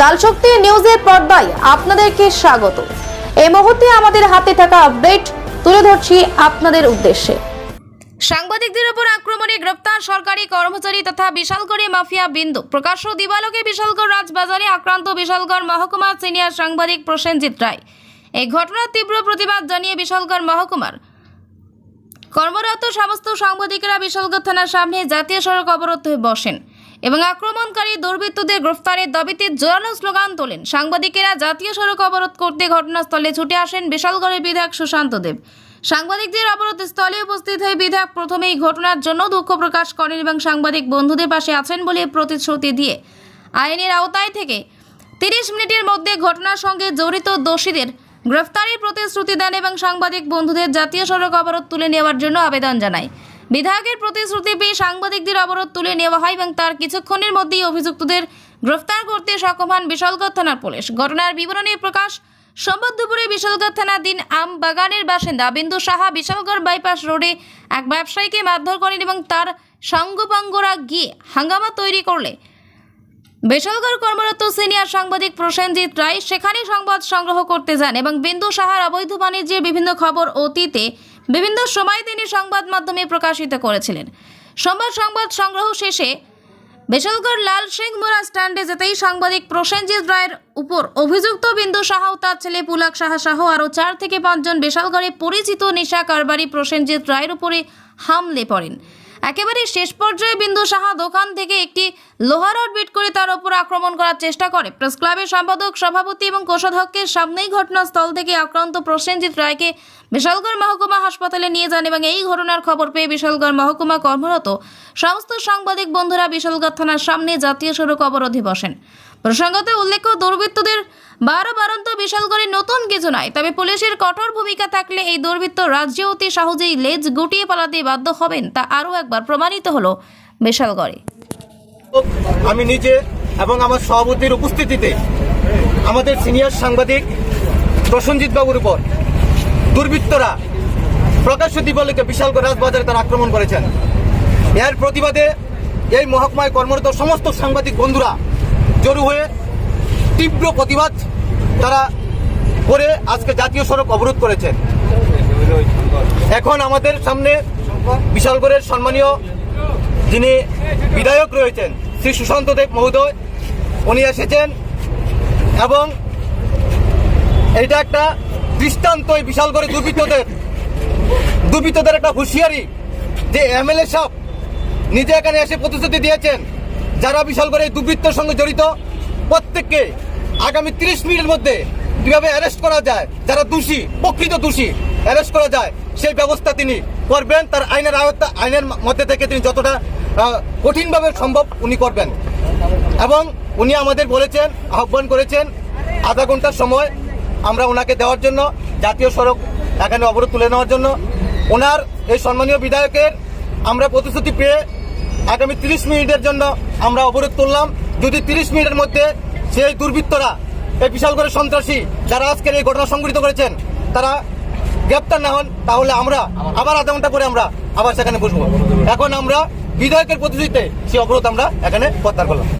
লাল শক্তি নিউজের পর্দায় আপনাদেরকে স্বাগত। এই মুহূর্তে আমাদের হাতে থাকা আপডেট তুলে ধরছি আপনাদের উদ্দেশ্যে। সাংবাদিকদের উপর আক্রমণে গ্রেপ্তার সরকারি কর্মচারী তথা বিশালগড়ে মাফিয়া বিন্দু। প্রকাশ্য দিবালোকে বিশালগড় রাজবাজারে আক্রান্ত বিশালগড় মহকুমা সিনিয়র সাংবাদিক প্রসেনজিৎ রায়। এই ঘটনার তীব্র প্রতিবাদ জানিয়ে বিশালগড় মহকুমার কর্মরত সমস্ত সাংবাদিকেরা বিশালগড় থানার সামনে জাতীয় সড়ক অবরোধ হয়ে বসেন। এবং আক্রমণকারী দুর্বৃত্তদের গ্রেফতারের দাবিতে জোরালো স্লোগান তোলেন। সাংবাদিকেরা জাতীয় সড়ক অবরোধ করতে ঘটনাস্থলে ছুটে আসেন বিশালগড়ের বিধায়ক সুশান্ত দেব। সাংবাদিকদের অবরোধ স্থলে উপস্থিত হয়ে বিধায়ক প্রথমে এই ঘটনার জন্য দুঃখ প্রকাশ করেন এবং সাংবাদিক বন্ধুদের পাশে আছেন বলে প্রতিশ্রুতি দিয়ে। আইনের আওতায় থেকে তিরিশ মিনিটের মধ্যে ঘটনার সঙ্গে জড়িত দোষীদের গ্রেফতারের প্রতিশ্রুতি দেন এবং সাংবাদিক বন্ধুদের জাতীয় সড়ক অবরোধ তুলে নেওয়ার জন্য আবেদন জানায়। বিধায়কের প্রতিশ্রুতি পেয়ে সাংবাদিকদের অবরোধ তুলে নেওয়া হয় এবং তার কিছুক্ষণের মধ্যেই অভিযুক্তদের গ্রেফতার করতে সক্ষম হন বিশালগড় থানার পুলিশ। ঘটনার বিবরণী প্রকাশ, সোমবার দুপুরে বিশালগড় দিন আম বাগানের বাসিন্দা বিন্দু সাহা বিশালগড় বাইপাস রোডে এক ব্যবসায়ীকে মারধর করেন এবং তার সঙ্গপাঙ্গরা গিয়ে হাঙ্গামা তৈরি করলে। বেসরকার কর্মরত সিনিয়র সাংবাদিক প্রসেনজিৎ রায় সেখানে সংবাদ সংগ্রহ করতে যান এবং বিন্দু সাহার অবৈধ বাণিজ্যের বিভিন্ন খবর অতীতে বিভিন্ন সময় তিনি সংবাদ মাধ্যমে প্রকাশিত করেছিলেন। সোমবার সংবাদ সংগ্রহ শেষে বেসরকার লাল সিং মোরা স্ট্যান্ডে যেতেই সাংবাদিক প্রসেনজিৎ রায়ের উপর অভিযুক্ত বিন্দু সাহা ও তার ছেলে পুলাক সাহা সহ আরও চার থেকে পাঁচজন বেসরকারি পরিচিত নেশা কারবারি প্রসেনজিৎ রায়ের উপরে হামলে পড়েন। একেবারে শেষ পর্যায়ে বিন্দু সাহা দোকান থেকে একটি লোহার বিট করে তার ওপর আক্রমণ করার চেষ্টা করে। প্রেস ক্লাবের সম্পাদক, সভাপতি এবং কোষাধ্যক্ষের সামনেই ঘটনাস্থল থেকে আক্রান্ত প্রসেনজিৎ রায়কে বিশালগড় মহকুমা হাসপাতালে নিয়ে যান এবং এই ঘটনার খবর পেয়ে বিশালগড় মহকুমা কর্মরত সমস্ত সাংবাদিক বন্ধুরা বিশালগড় থানার সামনে জাতীয় সড়ক অবরোধে বসেন। প্রসঙ্গত উল্লেখ্য, দুর্বৃত্তদের বারো বারন্ত বিশালগড়ে নতুন কিছু নয় তবে পুলিশের কঠোর ভূমিকা থাকলে এই দুর্বৃত্ত রাজ্যে অতি সহজেই লেজ গুটিয়ে পালাতে বাধ্য হবেন তা আরও একবার প্রমাণিত হলো বিশালগড়ে। আমি নিজে এবং আমার সভাপতির উপস্থিতিতে আমাদের সিনিয়র সাংবাদিক প্রসঞ্জিৎ বাবুর উপর দুর্বৃত্তরা প্রকাশ্য দিবলিকে বিশালগড় রাজবাজারে তারা আক্রমণ করেছেন। এর প্রতিবাদে এই মহকুমায় কর্মরত সমস্ত সাংবাদিক বন্ধুরা জড়ো হয়ে তীব্র প্রতিবাদ তারা করে আজকে জাতীয় সড়ক অবরোধ করেছেন। এখন আমাদের সামনে বিশালগড়ের সম্মানীয় যিনি বিধায়ক রয়েছেন, শ্রী সুশান্ত দেব মহোদয়, উনি এসেছেন এবং এটা একটা দৃষ্টান্ত এই বিশাল করে দুর্বৃত্তদের দুর্বৃত্তদের একটা হুঁশিয়ারি যে এমএলএ সাহেব নিজে এখানে এসে প্রতিশ্রুতি দিয়েছেন। যারা বিশাল করে এই দুর্বৃত্তের সঙ্গে জড়িত, প্রত্যেককে আগামী তিরিশ মিনিটের মধ্যে কীভাবে অ্যারেস্ট করা যায়, যারা দোষী, প্রকৃত দোষী অ্যারেস্ট করা যায়, সেই ব্যবস্থা তিনি করবেন। তার আইনের আয়ত্তা আইনের মধ্যে থেকে তিনি যতটা কঠিনভাবে সম্ভব উনি করবেন। এবং উনি আমাদের বলেছেন, আহ্বান করেছেন, আধা ঘণ্টার সময় আমরা ওনাকে দেওয়ার জন্য, জাতীয় সড়ক এখানে অবরোধ তুলে নেওয়ার জন্য। ওনার এই সম্মানীয় বিধায়কের আমরা প্রতিশ্রুতি পেয়ে আগামী তিরিশ মিনিটের জন্য আমরা অবরোধ করলাম যদি তিরিশ মিনিটের মধ্যে সেই দুর্বৃত্তরা, এই বিশাল করে সন্ত্রাসী যারা আজকের এই ঘটনা সংঘটিত করেছেন, তারা গ্রেপ্তার না হন, তাহলে আমরা আবার আধা ঘণ্টা করে আমরা আবার সেখানে বসবো। এখন আমরা বিধায়কের প্রতিশ্রুতিতে সেই অবরোধ আমরা এখানে প্রত্যাহার করলাম।